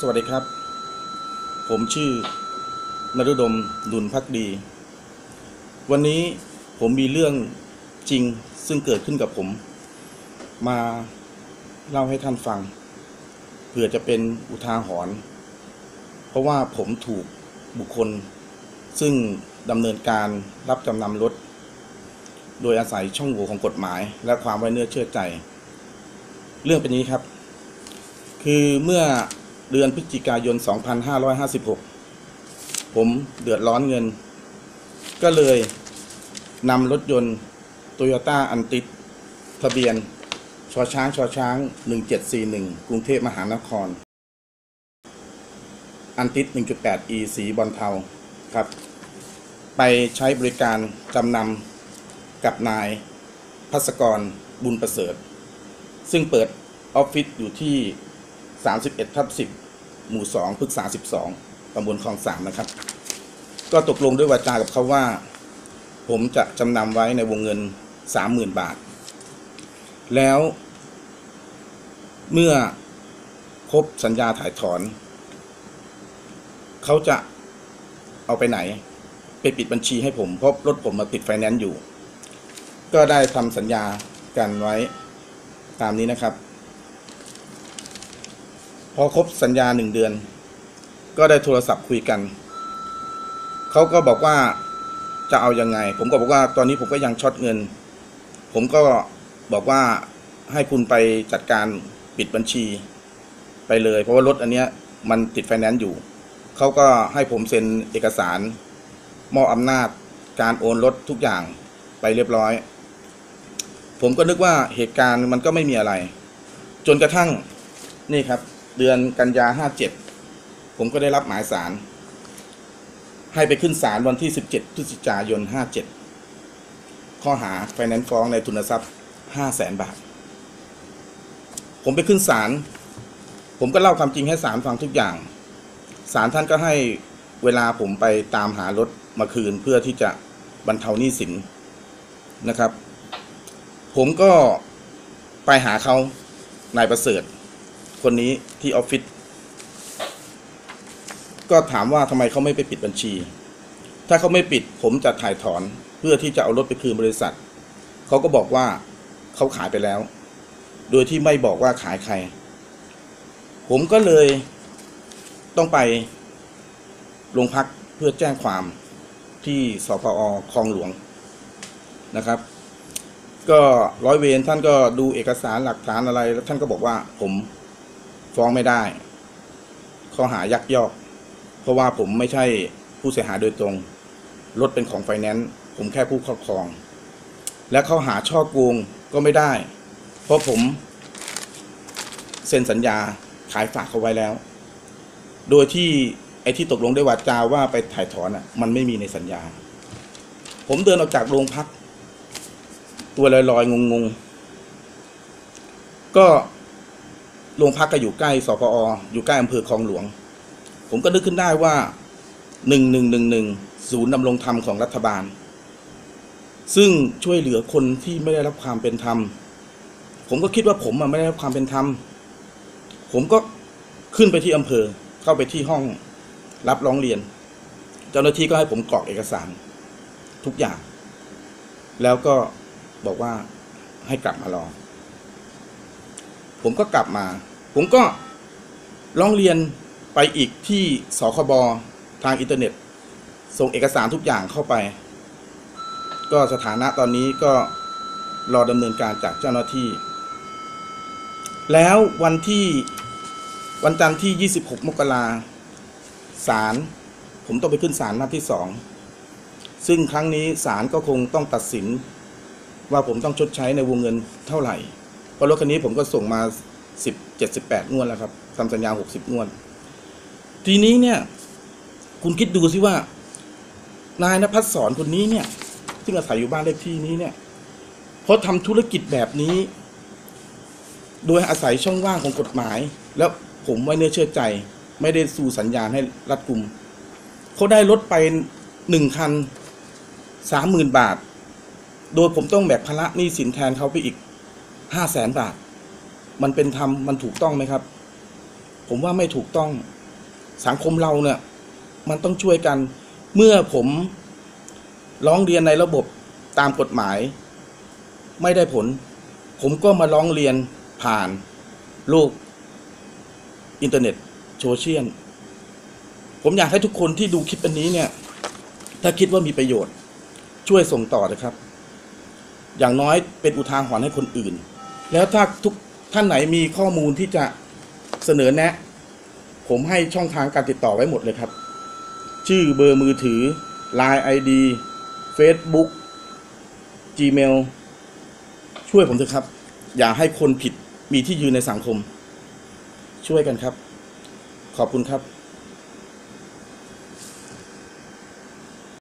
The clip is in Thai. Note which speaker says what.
Speaker 1: สวัสดีครับ ผมชื่อนรุดมดุลพักดี วันนี้ผมมีเรื่องจริงซึ่งเกิดขึ้นกับผม มาเล่าให้ท่านฟังเผื่อจะเป็นอุทาหรณ์เพราะว่าผมถูกบุคคล ซึ่งดำเนินการรับจำนำรถ โดยอาศัยช่องโหว่ของกฎหมาย และความไว้เนื้อเชื่อใจ เรื่องเป็นนี้ครับ คือเมื่อ เดือนพฤศจิกายน 2556 ผมเดือดร้อนเงิน ก็เลยนำรถยนต์ Toyota a n t i s ทะเบียนชอช้างชอช้าง 1741 กรุงเทพมหานคร อันติส 1.8e สีบอลเทาครับ ไปใช้บริการจำนำกับนายพัสกรบุญประเสริฐ ซึ่งเปิดออฟฟิศอยู่ที่ 31ทับ10 หมู่ 2 พฤกษา 12ตำบลคลองสามนะครับ ก็ตกลงด้วยวาจากับเขาว่า ผมจะจำนำไว้ในวงเงิน 30,000 บาท แล้ว เมื่อครบสัญญาถ่ายถอน เขาจะเอาไปไหน ไปปิดบัญชีให้ผม เพราะรถผมมาติดไฟแนนซ์อยู่ ก็ได้ทำสัญญากันไว้ตามนี้นะครับ พอครบสัญญาหนึ่งเดือน ก็ได้โทรศัพท์คุยกัน เขาก็บอกว่าจะเอายังไง ผมก็บอกว่าตอนนี้ผมก็ยังช็อตเงิน ผมก็บอกว่าให้คุณไปจัดการปิดบัญชีไปเลย เพราะว่ารถอันเนี้ยมันติดไฟแนนซ์อยู่ เขาก็ให้ผมเซ็นเอกสาร มอบอำนาจการโอนรถทุกอย่างไปเรียบร้อย ผมก็นึกว่าเหตุการณ์มันก็ไม่มีอะไร จนกระทั่งนี่ครับ เดือนกันยาห้าเจ็ดผมก็ได้รับหมายสาร ให้ไปขึ้นศาลวันที่สิบเจ็ดพฤศจิกายนห้าเจ็ดข้อหาไฟแนนซ์ฟ้องในทุนทรัพย์ห้าแสนบาท ผมไปขึ้นศาลผมก็เล่าความจริงให้ศาลฟังทุกอย่างศาลท่านก็ให้เวลาผมไปตามหารถมาคืนเพื่อที่จะบรรเทาหนี้สินนะครับ ผมก็ไปหาเขานายประเสริฐ คนนี้ที่ออฟฟิศก็ถามว่าทำไมเขาไม่ไปปิดบัญชี ถ้าเขาไม่ปิดผมจะถ่ายถอนเพื่อที่จะเอารถไปคืนบริษัท เขาก็บอกว่าเขาขายไปแล้ว โดยที่ไม่บอกว่าขายใคร ผมก็เลยต้องไปโรงพักเพื่อแจ้งความที่สพอคลองหลวงนะครับ ก็ร้อยเวรท่านก็ดูเอกสารหลักฐานอะไร แล้วท่านก็บอกว่าผม ฟ้องไม่ได้ ข้อหายักยอก เพราะว่าผมไม่ใช่ผู้เสียหายโดยตรง รถเป็นของไฟแนนซ์ผมแค่ผู้ครอบครอง และข้อหาช่อโกงก็ไม่ได้ เพราะผมเซ็นสัญญาขายฝากเขาไว้แล้ว โดยที่ไอ้ที่ตกลงได้วาจาว่าไปถ่ายถอนอะ มันไม่มีในสัญญา ผมเดินออกจากโรงพัก ตัวลอยๆงงๆ ก็ โรงพักก็อยู่ใกล้สพออยู่ใกล้อำเภอคลองหลวง ผมก็นึกขึ้นได้ว่าหนึ่งหนึ่งหนึ่งหนึ่งศูนย์ดำรงธรรมของรัฐบาล ซึ่งช่วยเหลือคนที่ไม่ได้รับความเป็นธรรม ผมก็คิดว่าผมไม่ได้รับความเป็นธรรม ผมก็ขึ้นไปที่อำเภอเข้าไปที่ห้องรับร้องเรียน เจ้าหน้าที่ก็ให้ผมกรอกเอกสาร ทุกอย่าง แล้วก็บอกว่าให้กลับมารอ ผมก็กลับมา ผมก็ร้องเรียนไปอีกที่สคบทางอินเทอร์เน็ต ส่งเอกสารทุกอย่างเข้าไป ก็สถานะตอนนี้ก็รอดำเนินการจากเจ้าหน้าที่ แล้ววันที่วันจันทร์ที่ 26 มกราศาลผมต้องไปขึ้นศาลนัดที่สองซึ่งครั้งนี้ศาลก็คงต้องตัดสินว่าผมต้องชดใช้ในวงเงินเท่าไหร่ เพราะรถคันนี้ผมก็ส่งมา10 78งวดแล้วครับทำสัญญา60งวด ทีนี้เนี่ย คุณคิดดูสิว่า นายนภัสสรคนนี้เนี่ย ซึ่งอาศัยอยู่บ้านเลขที่นี้เนี่ยเพราะทำธุรกิจแบบนี้ โดยอาศัยช่องว่างของกฎหมาย แล้วผมไว้เนื้อเชื่อใจ ไม่ได้สู่สัญญาณให้รัดกุมเขาได้รถไปหนึ่งคันสามหมื่นบาท โดยผมต้องแบกภาระหนี้สินแทนเขาไปอีก ห้าแสนบาท มันเป็นธรรมมันถูกต้องไหมครับ ผมว่าไม่ถูกต้องสังคมเราเนี่ย มันต้องช่วยกัน เมื่อผมร้องเรียนในระบบตามกฎหมาย ไม่ได้ผล ผมก็มาร้องเรียนผ่านโลกอินเทอร์เน็ตโซเชียลผมอยากให้ทุกคนที่ดูคลิปอันนี้เนี่ย ถ้าคิดว่ามีประโยชน์ ช่วยส่งต่อนะครับ อย่างน้อยเป็นอุทาหรณ์ให้คนอื่น แล้วถ้าทุกท่านไหนมีข้อมูลที่จะเสนอแนะ ผมให้ช่องทางการติดต่อไว้หมดเลยครับ ชื่อเบอร์มือถือ Line ID Facebook Gmail ช่วยผมเถอะครับ อย่าให้คนผิดมีที่ยืนในสังคม ช่วยกันครับ ขอบคุณครับ